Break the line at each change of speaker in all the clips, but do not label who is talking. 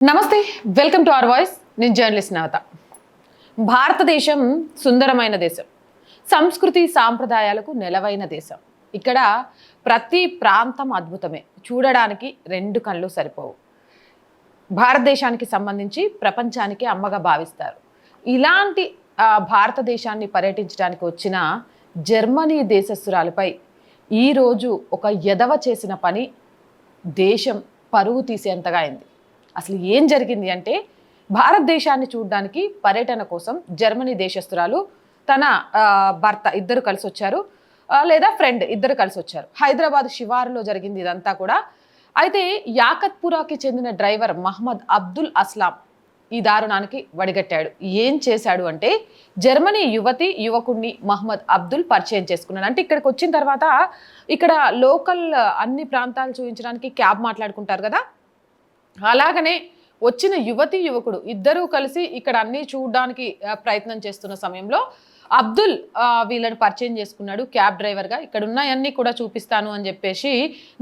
నమస్తే welcome to our voice. నేను journalist Navatha. భారతదేశం సుందరమైన దేశం. సంస్కృతి సాంప్రదాయాలకు నెలవైన దేశం. ఇక్కడ ప్రతి ప్రాంతం అద్భుతమే. చూడడానికి రెండు కళ్ళు సరిపోవు. భారతదేశానికి సంబంధించి ప్రపంచానికి అమ్మగా భావిస్తారు. ఇలాంటి భారతదేశాన్ని పర్యటించడానికి వచ్చిన జర్మనీ దేశస్థురాలపై ఈరోజు ఒక ఎదవ చేసిన పని దేశం పరువు తీసేంతగా అయింది. అసలు ఏం జరిగింది అంటే భారతదేశాన్ని చూడడానికి పర్యటన కోసం జర్మనీ దేశస్తురాలు తన భర్త ఇద్దరు కలిసి వచ్చారు లేదా ఫ్రెండ్ ఇద్దరు కలిసి వచ్చారు హైదరాబాద్ శివారులో జరిగింది ఇదంతా కూడా. అయితే యాకత్పురాకి చెందిన డ్రైవర్ మహమ్మద్ అబ్దుల్ అస్లాం ఈ దారుణానికి వడిగట్టాడు. ఏం చేశాడు అంటే జర్మనీ యువతి యువకుణ్ణి మహమ్మద్ అబ్దుల్ పరిచయం చేసుకున్నాడు. అంటే ఇక్కడికి వచ్చిన తర్వాత ఇక్కడ లోకల్ అన్ని ప్రాంతాలు చూపించడానికి క్యాబ్ మాట్లాడుకుంటారు కదా. అలాగనే వచ్చిన యువతి యువకుడు ఇద్దరూ కలిసి ఇక్కడ అన్ని చూడడానికి ప్రయత్నం చేస్తున్న సమయంలో అబ్దుల్ వీళ్ళని పరిచయం చేసుకున్నాడు క్యాబ్ డ్రైవర్గా. ఇక్కడ ఉన్నాయన్నీ కూడా చూపిస్తాను అని చెప్పేసి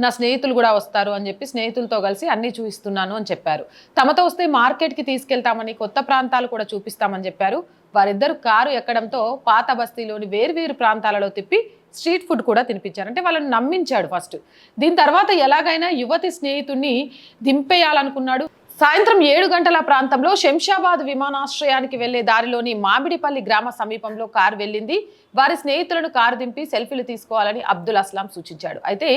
నా స్నేహితులు కూడా వస్తారు అని చెప్పి స్నేహితులతో కలిసి అన్నీ చూపిస్తున్నాను అని చెప్పారు. తమతో వస్తే మార్కెట్కి తీసుకెళ్తామని కొత్త ప్రాంతాలు కూడా చూపిస్తామని చెప్పారు. వారిద్దరు కారు ఎక్కడంతో పాత బస్తీలోని వేర్వేరు ప్రాంతాలలో తిప్పి స్ట్రీట్ ఫుడ్ కూడా తినిపించారు. అంటే వాళ్ళని నమ్మించాడు ఫస్ట్. దీని తర్వాత ఎలాగైనా యువతి స్నేహితుడిని దింపేయాలనుకున్నాడు. సాయంత్రం ఏడు గంటల ప్రాంతంలో శంషాబాద్ విమానాశ్రయానికి వెళ్ళే దారిలోని మామిడిపల్లి గ్రామ సమీపంలో కారు వెళ్ళింది. వారి స్నేహితులను కారు దింపి సెల్ఫీలు తీసుకోవాలని అబ్దుల్ అస్లాం సూచించాడు. అయితే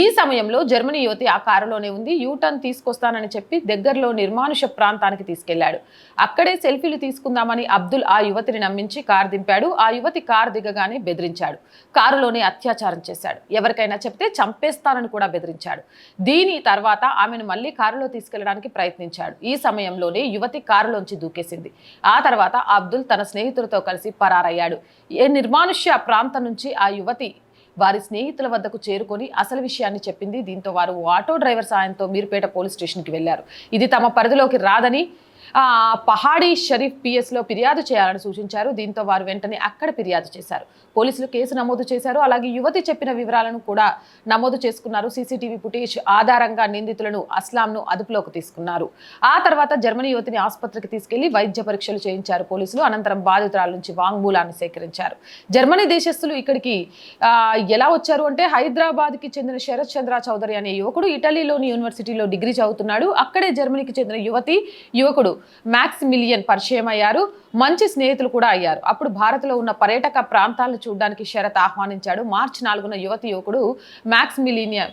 ఈ సమయంలో జర్మనీ యువతి ఆ కారులోనే ఉంది. యూటర్న్ తీసుకొస్తానని చెప్పి దగ్గరలో నిర్మానుష ప్రాంతానికి తీసుకెళ్ళాడు. అక్కడే సెల్ఫీలు తీసుకుందామని అబ్దుల్ ఆ యువతిని నమ్మించి కారు దింపాడు. ఆ యువతి కారు దిగగానే బెదిరించాడు. కారులోనే అత్యాచారం చేశాడు. ఎవరికైనా చెప్తే చంపేస్తానని కూడా బెదిరించాడు. దీని తర్వాత ఆమెను మళ్ళీ కారులో తీసుకెళ్ళడానికి ప్రయత్నించాడు. ఈ సమయంలోనే యువతి కారులోంచి దూకేసింది. ఆ తర్వాత అబ్దుల్ తన స్నేహితులతో కలిసి పరారయ్యాడు. ఏ నిర్మానుష్య ప్రాంతం నుంచి ఆ యువతి వారి స్నేహితుల వద్దకు చేరుకొని అసలు విషయాన్ని చెప్పింది. దీంతో వారు ఆటో డ్రైవర్ సాయంతో మీరుపేట పోలీస్ స్టేషన్కి వెళ్ళారు ఇది తమ పరిధిలోకి రాదని పహాడీ షరీఫ్ పిఎస్లో ఫిర్యాదు చేయాలని సూచించారు. దీంతో వారు వెంటనే అక్కడ ఫిర్యాదు చేశారు. పోలీసులు కేసు నమోదు చేశారు. అలాగే యువతి చెప్పిన వివరాలను కూడా నమోదు చేసుకున్నారు. సీసీటీవీ ఫుటేజ్ ఆధారంగా నిందితులను అస్లాంను అదుపులోకి తీసుకున్నారు. ఆ తర్వాత జర్మనీ యువతిని ఆసుపత్రికి తీసుకెళ్ళి వైద్య పరీక్షలు చేయించారు పోలీసులు. అనంతరం బాధితురాల నుంచి వాంగ్మూలాన్ని సేకరించారు. జర్మనీ దేశస్తులు ఇక్కడికి ఎలా వచ్చారు అంటే హైదరాబాద్కి చెందిన శరత్ చంద్ర చౌదరి అనే యువకుడు ఇటలీలోని యూనివర్సిటీలో డిగ్రీ చదువుతున్నాడు. అక్కడే జర్మనీకి చెందిన యువతి యువకుడు మ్యాక్స్ మిలియన్ పరిచయం అయ్యారు. మంచి స్నేహితులు కూడా అయ్యారు. అప్పుడు భారత్లో ఉన్న పర్యాటక ప్రాంతాలను చూడడానికి శరత్ ఆహ్వానించాడు. మార్చి నాలుగున యువతి యువకుడు మ్యాక్స్ మిలినియన్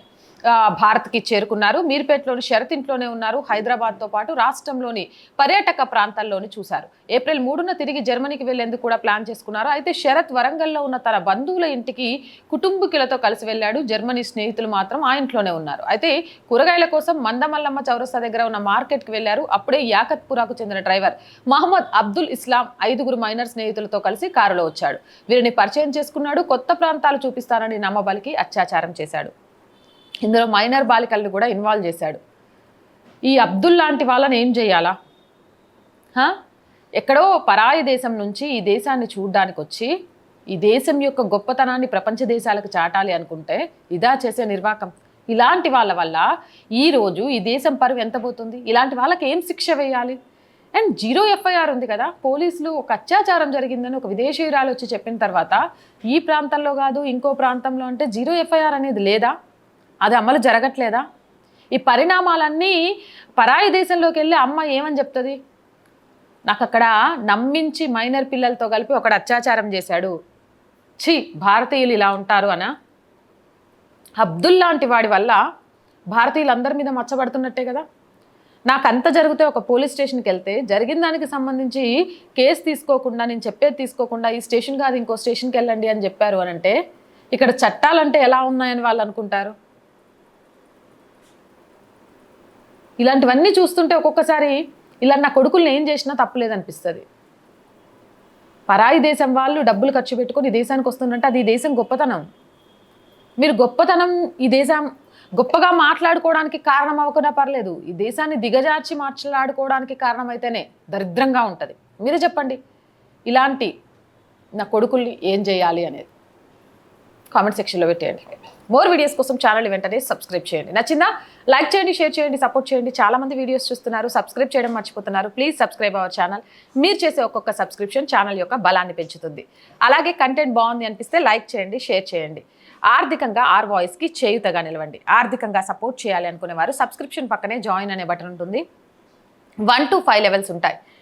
భారత్కి చేరుకున్నారు. మీర్పేటలోని షరత్ ఇంట్లోనే ఉన్నారు. హైదరాబాద్తో పాటు రాష్ట్రంలోని పర్యాటక ప్రాంతాల్లోని చూశారు. ఏప్రిల్ మూడున తిరిగి జర్మనీకి వెళ్ళేందుకు కూడా ప్లాన్ చేసుకున్నారు. అయితే శరత్ వరంగల్లో ఉన్న తన బంధువుల ఇంటికి కుటుంబీకులతో కలిసి వెళ్ళాడు. జర్మనీ స్నేహితులు మాత్రం ఆ ఇంట్లోనే ఉన్నారు. అయితే కూరగాయల కోసం మందమల్లమ్మ చౌరస్తా దగ్గర ఉన్న మార్కెట్కి వెళ్ళారు అప్పుడే యాకత్పురాకు చెందిన డ్రైవర్ మహమ్మద్ అబ్దుల్ ఇస్లాం ఐదుగురు మైనర్ స్నేహితులతో కలిసి కారులో వచ్చాడు. వీరిని పరిచయం చేసుకున్నాడు. కొత్త ప్రాంతాలు చూపిస్తానని నమ్మబలికి అత్యాచారం చేశాడు. ఇందులో మైనర్ బాలికలను కూడా ఇన్వాల్వ్ చేశాడు. ఈ అబ్దుల్ లాంటి వాళ్ళని ఏం చేయాలా? ఎక్కడో పరాయి దేశం నుంచి ఈ దేశాన్ని చూడడానికి వచ్చి ఈ దేశం యొక్క గొప్పతనాన్ని ప్రపంచ దేశాలకు చాటాలి అనుకుంటే ఇదా చేసే నిర్వాకం. ఇలాంటి వాళ్ళ వల్ల ఈరోజు ఈ దేశం పరువు ఎంత పోతుంది? ఇలాంటి వాళ్ళకి ఏం శిక్ష వేయాలి? అండ్ జీరో ఎఫ్ఐఆర్ ఉంది కదా పోలీసులు ఒక అత్యాచారం జరిగిందని ఒక విదేశీయురాలు వచ్చి చెప్పిన తర్వాత ఈ ప్రాంతంలో కాదు ఇంకో ప్రాంతంలో అంటే జీరో ఎఫ్ఐఆర్ అనేది లేదా? అది అమలు జరగట్లేదా? ఈ పరిణామాలన్నీ పరాయి దేశంలోకి వెళ్ళి అమ్మ ఏమని చెప్తుంది? నాకు అక్కడ నమ్మించి మైనర్ పిల్లలతో కలిపి ఒకడు అత్యాచారం చేశాడు. ఛీ భారతీయులు ఇలా ఉంటారు అనా? అబ్దుల్ లాంటి వాడి వల్ల భారతీయులందరి మీద మచ్చబడుతున్నట్టే కదా? నాకు అంత జరిగితే ఒక పోలీస్ స్టేషన్కి వెళ్తే జరిగిన దానికి సంబంధించి కేసు తీసుకోకుండా నేను చెప్పేది తీసుకోకుండా ఈ స్టేషన్ కాదు ఇంకో స్టేషన్కి వెళ్ళండి అని చెప్పారు అని అంటే ఇక్కడ చట్టాలంటే ఎలా ఉన్నాయని వాళ్ళు అనుకుంటారు? ఇలాంటివన్నీ చూస్తుంటే ఒక్కొక్కసారి ఇలా నా కొడుకుల్ని ఏం చేసినా తప్పులేదనిపిస్తుంది. పరాయి దేశం వాళ్ళు డబ్బులు ఖర్చు పెట్టుకొని ఈ దేశానికి వస్తుందంటే అది ఈ దేశం గొప్పతనం. మీరు గొప్పతనం ఈ దేశం గొప్పగా మాట్లాడుకోవడానికి కారణం అవ్వకుండా పర్లేదు. ఈ దేశాన్ని దిగజార్చి మాట్లాడుకోవడానికి కారణమైతేనే దరిద్రంగా ఉంటుంది. మీరు చెప్పండి ఇలాంటి నా కొడుకుల్ని ఏం చేయాలి అనేది. కామెంట్ సెక్షన్లో పెట్టేయండి. మోర్ వీడియోస్ కోసం ఛానల్ వెంటనే సబ్స్క్రైబ్ చేయండి. నచ్చిందా? లైక్ చేయండి షేర్ చేయండి సపోర్ట్ చేయండి. చాలామంది వీడియోస్ చూస్తున్నారు సబ్స్క్రైబ్ చేయడం మర్చిపోతున్నారు. ప్లీజ్ సబ్స్క్రైబ్ అవర్ ఛానల్ మీరు చేసే ఒక్కొక్క సబ్స్క్రిప్షన్ ఛానల్ యొక్క బలాన్ని పెంచుతుంది. అలాగే కంటెంట్ బాగుంది అనిపిస్తే లైక్ చేయండి షేర్ చేయండి. ఆర్థికంగా ఆర్ వాయిస్కి చేయుతగా నిలవండి. ఆర్థికంగా సపోర్ట్ చేయాలి అనుకునే వారు సబ్స్క్రిప్షన్ పక్కనే జాయిన్ అనే బటన్ ఉంటుంది. వన్ టు ఫైవ్ లెవెల్స్ ఉంటాయి.